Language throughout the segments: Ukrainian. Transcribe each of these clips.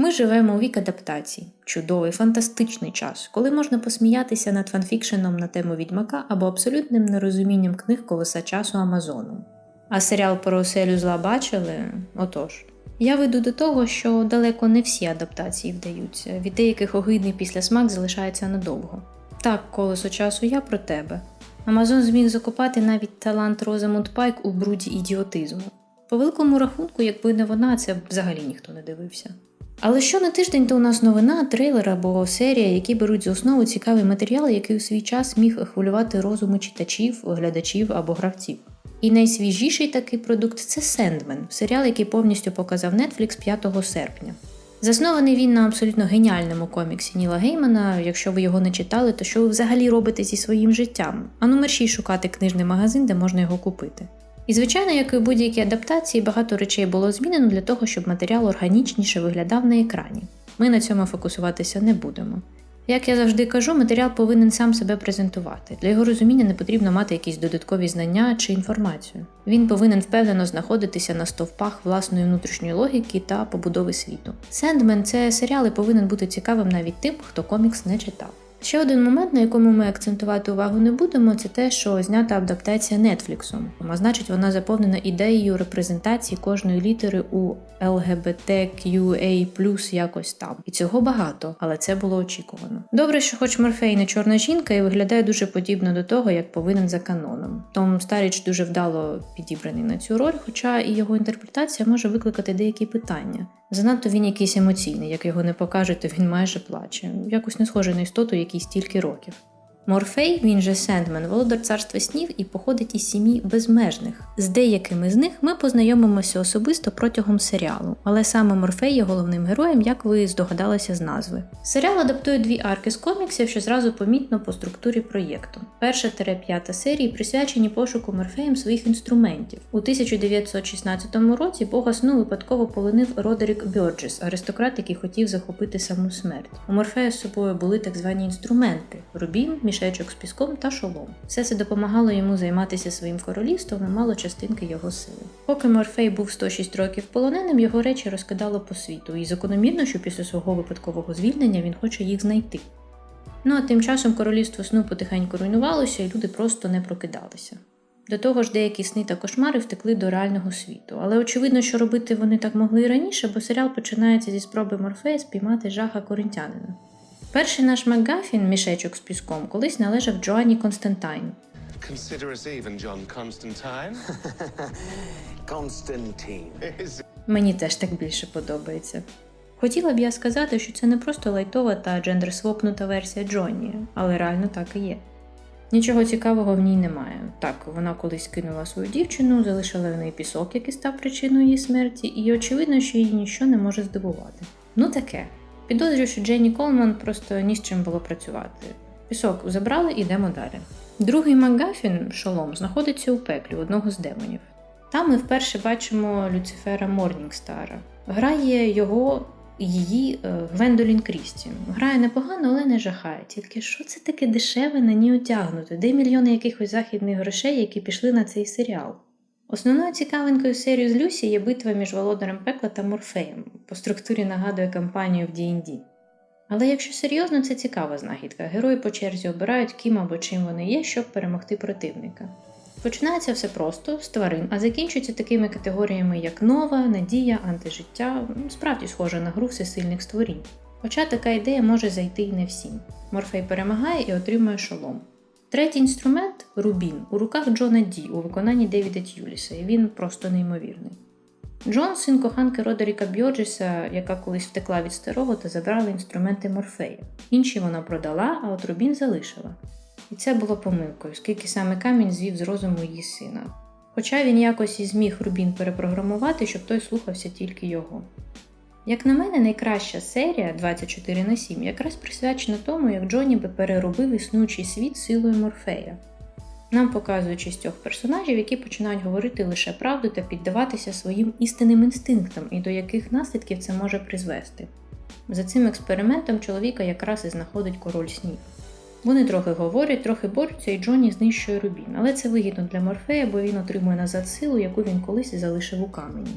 Ми живемо у вік адаптацій, чудовий, фантастичний час, коли можна посміятися над фанфікшеном на тему відьмака або абсолютним нерозумінням книг колеса часу Амазону. А серіал про оселю зла бачили? Отож. Я веду до того, що далеко не всі адаптації вдаються, від деяких огидний післясмак залишається надовго. Так, колесо часу я про тебе. Амазон зміг закопати навіть талант Розамунд Пайк у бруді ідіотизму. По великому рахунку, якби не вона, це взагалі ніхто не дивився. Але що на тиждень, то у нас новина, трейлер або серія, які беруть за основу цікавий матеріал, який у свій час міг хвилювати розуми читачів, глядачів або гравців. І найсвіжіший такий продукт це Сендмен, серіал, який повністю показав Netflix 5 серпня. Заснований він на абсолютно геніальному коміксі Ніла Геймана. Якщо ви його не читали, то що ви взагалі робите зі своїм життям? А ну мерщій шукати книжний магазин, де можна його купити. І, звичайно, як і у будь-якій адаптації, багато речей було змінено для того, щоб матеріал органічніше виглядав на екрані. Ми на цьому фокусуватися не будемо. Як я завжди кажу, матеріал повинен сам себе презентувати. Для його розуміння не потрібно мати якісь додаткові знання чи інформацію. Він повинен впевнено знаходитися на стовпах власної внутрішньої логіки та побудови світу. Сендмен це серіал і повинен бути цікавим навіть тим, хто комікс не читав. Ще один момент, на якому ми акцентувати увагу не будемо, це те, що знята адаптація Нетфліксом, а значить, вона заповнена ідеєю репрезентації кожної літери у LGBTQA+, якось там. І цього багато, але це було очікувано. Добре, що хоч Морфей не чорна жінка і виглядає дуже подібно до того, як повинен за каноном. Том Старіч дуже вдало підібраний на цю роль, хоча і його інтерпретація може викликати деякі питання. Занадто він якийсь емоційний, як його не покажете, він майже плаче. Якось не схоже на істоту, якій стільки років. Морфей, він же Сендмен, володар царства снів і походить із сім'ї безмежних. З деякими з них ми познайомимося особисто протягом серіалу, але саме Морфей є головним героєм, як ви здогадалися з назви. Серіал адаптує дві арки з коміксів, що зразу помітно по структурі проєкту. Перша п'ята серії присвячені пошуку Морфеєм своїх інструментів. У 1916 році Бога сну випадково полонив Родерік Бьорджес, аристократ, який хотів захопити саму смерть. У Морфея з собою були так звані інструменти: рубін, мішечок з піском та шолом. Все це допомагало йому займатися своїм королівством і мало частинки його сили. Поки Морфей був 106 років полоненим, його речі розкидало по світу, і закономірно, що після свого випадкового звільнення він хоче їх знайти. Ну а тим часом королівство сну потихеньку руйнувалося, і люди просто не прокидалися. До того ж, деякі сни та кошмари втекли до реального світу. Але очевидно, що робити вони так могли і раніше, бо серіал починається зі спроби Морфея спіймати жаха коринтянина. Перший наш Макгафін, мішечок з піском, колись належав Джоанні Константайн. Мені теж так більше подобається. Хотіла б я сказати, що це не просто лайтова та джендерсвопнута версія Джонні, але реально так і є. Нічого цікавого в ній немає. Так, вона колись кинула свою дівчину, залишила в неї пісок, який став причиною її смерті, і очевидно, що її ніщо не може здивувати. Ну таке. Підозрюю, що Дженні Колман просто ні з чим було працювати. Пісок забрали, ідемо далі. Другий Макгафін, шолом, знаходиться у пеклі одного з демонів. Там ми вперше бачимо Люцифера Морнігстара. Грає його її е, Гвендолін Крісті. Грає непогано, але не жахає. Тільки що це таке дешеве на ній одягнути? Де мільйони якихось західних грошей, які пішли на цей серіал? Основною цікавинкою серії з Люсі є битва між володарем пекла та Морфеєм. По структурі нагадує кампанію в D&D. Але якщо серйозно, це цікава знахідка. Герої по черзі обирають, ким або чим вони є, щоб перемогти противника. Починається все просто з тварин, а закінчується такими категоріями, як нова, надія, антижиття, справді схоже на гру всесильних створінь. Хоча така ідея може зайти і не всім. Морфей перемагає і отримує шолом. Третій інструмент рубін у руках Джона Ді у виконанні Девіда Тюліса, і він просто неймовірний. Джон, син коханки Родеріка Бьоджеса, яка колись втекла від старого та забрала інструменти Морфея. Інші вона продала, а от Рубін залишила. І це було помилкою, оскільки саме камінь звів з розуму її сина. Хоча він якось і зміг Рубін перепрограмувати, щоб той слухався тільки його. Як на мене, найкраща серія 24 на 7 якраз присвячена тому, як Джонні би переробив існуючий світ силою Морфея. Нам показують шістьох персонажів, які починають говорити лише правду та піддаватися своїм істинним інстинктам, і до яких наслідків це може призвести. За цим експериментом чоловіка якраз і знаходить король снів. Вони трохи говорять, трохи борються, і Джонні знищує Рубін, але це вигідно для Морфея, бо він отримує назад силу, яку він колись залишив у камені.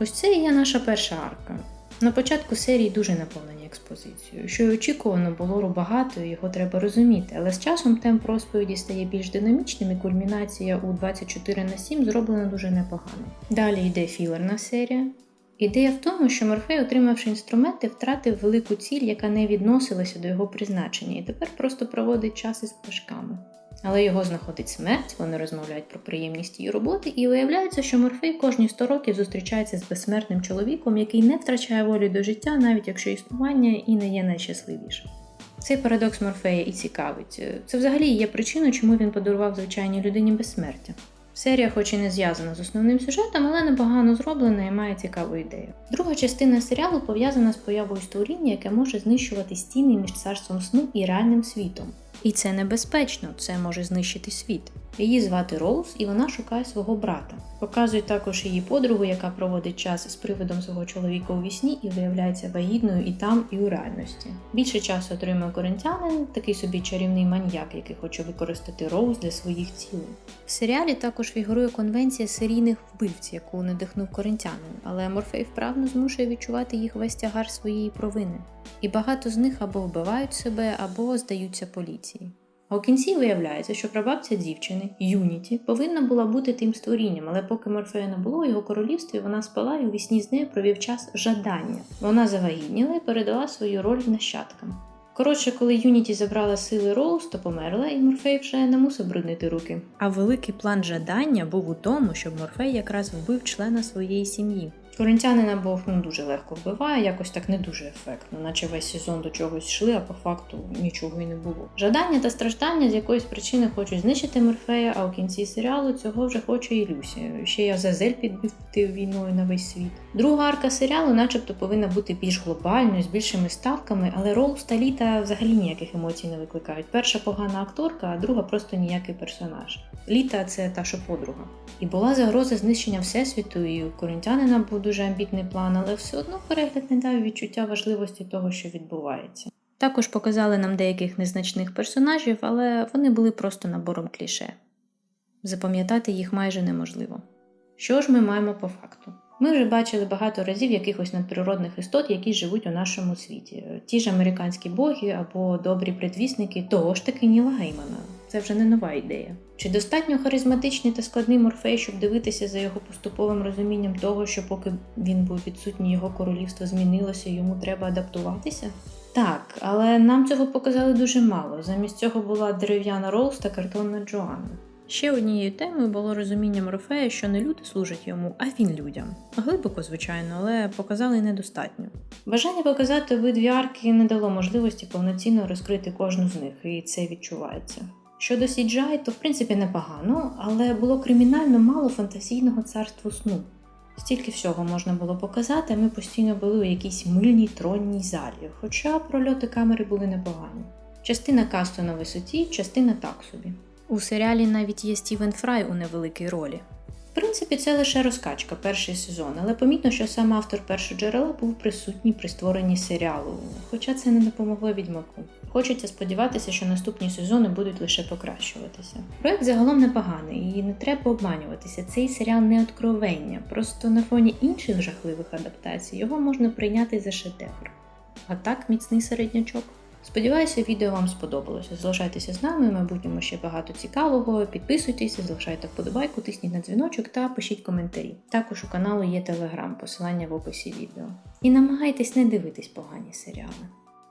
Ось це і є наша перша арка. На початку серії дуже наповнені експозицією, що й очікувано було багато, і його треба розуміти, але з часом темп розповіді стає більш динамічним, і кульмінація у 24 на 7 зроблена дуже непогано. Далі йде філерна серія. Ідея в тому, що Морфей, отримавши інструменти, втратив велику ціль, яка не відносилася до його призначення, і тепер просто проводить час із пташками. Але його знаходить смерть, вони розмовляють про приємність її роботи, і виявляється, що Морфей кожні 100 років зустрічається з безсмертним чоловіком, який не втрачає волі до життя, навіть якщо існування і не є найщасливішим. Цей парадокс Морфея і цікавить. Це взагалі є причиною, чому він подарував звичайній людині безсмертя. Серія, хоч і не зв'язана з основним сюжетом, але непогано зроблена і має цікаву ідею. Друга частина серіалу пов'язана з появою створіння, яке може знищувати стіни між царством сну і реальним світом. І це небезпечно, це може знищити світ. Її звати Роуз, і вона шукає свого брата. Показують також її подругу, яка проводить час з привидом свого чоловіка у вісні і виявляється вагітною і там, і у реальності. Більше часу отримує коринтянин, такий собі чарівний маньяк, який хоче використати Роуз для своїх цілей. В серіалі також фігурує конвенція серійних вбивць, яку надихнув коринтянин, але Морфей вправно змушує відчувати їх весь тягар своєї провини. І багато з них або вбивають себе, або здаються поліції. А у кінці виявляється, що прабабця дівчини, Юніті, повинна була бути тим створінням, але поки Морфея не було у його королівстві, вона спала і у вісні з нею провів час жадання. Вона завагітніла і передала свою роль нащадкам. Коротше, коли Юніті забрала сили Роуз, то померла, і Морфей вже не мусив бруднити руки. А великий план жадання був у тому, щоб Морфей якраз вбив члена своєї сім'ї. Коринтянина Бог ну, дуже легко вбиває, якось так не дуже ефектно, наче весь сезон до чогось йшли, а по факту нічого й не було. Жадання та страждання з якоїсь причини хочуть знищити Морфея, а у кінці серіалу цього вже хоче і Люсі. Ще й Азазель підбив війною на весь світ. Друга арка серіалу, начебто, повинна бути більш глобальною, з більшими ставками, але Роуз та Літа взагалі ніяких емоцій не викликають. Перша погана акторка, а друга просто ніякий персонаж. Літа це та що подруга. І була загроза знищення всесвіту, і у коринтянина був дуже амбітний план, але все одно перегляд не дав відчуття важливості того, що відбувається. Також показали нам деяких незначних персонажів, але вони були просто набором кліше. Запам'ятати їх майже неможливо. Що ж ми маємо по факту? Ми вже бачили багато разів якихось надприродних істот, які живуть у нашому світі. Ті ж американські боги або добрі предвісники того ж таки Ніла Геймана. Це вже не нова ідея. Чи достатньо харизматичний та складний Морфей, щоб дивитися за його поступовим розумінням того, що поки він був відсутній, його королівство змінилося, йому треба адаптуватися? Так, але нам цього показали дуже мало. Замість цього була дерев'яна Роуз та картонна Джоанна. Ще однією темою було розуміння Морфея, що не люди служать йому, а він людям. Глибоко, звичайно, але показали недостатньо. Бажання показати обидві арки не дало можливості повноцінно розкрити кожну з них, і це відчувається. Щодо CGI, то в принципі непогано, але було кримінально мало фантазійного царства сну. Стільки всього можна було показати, ми постійно були у якійсь мильній тронній залі, хоча прольоти камери були непогані. Частина касту на висоті, частина так собі. У серіалі навіть є Стівен Фрай у невеликій ролі. Принципі, це лише розкачка, перший сезон, але помітно, що сам автор першого джерела був присутній при створенні серіалу, хоча це не допомогло відьмаку. Хочеться сподіватися, що наступні сезони будуть лише покращуватися. Проект загалом непоганий, і не треба обманюватися. Цей серіал не откровення, просто на фоні інших жахливих адаптацій його можна прийняти за шедевр. А так, міцний середнячок. Сподіваюся, відео вам сподобалося. Залишайтеся з нами, в майбутньому ще багато цікавого. Підписуйтесь, залишайте вподобайку, тисніть на дзвіночок та пишіть коментарі. Також у каналу є телеграм, посилання в описі відео. І намагайтесь не дивитись погані серіали.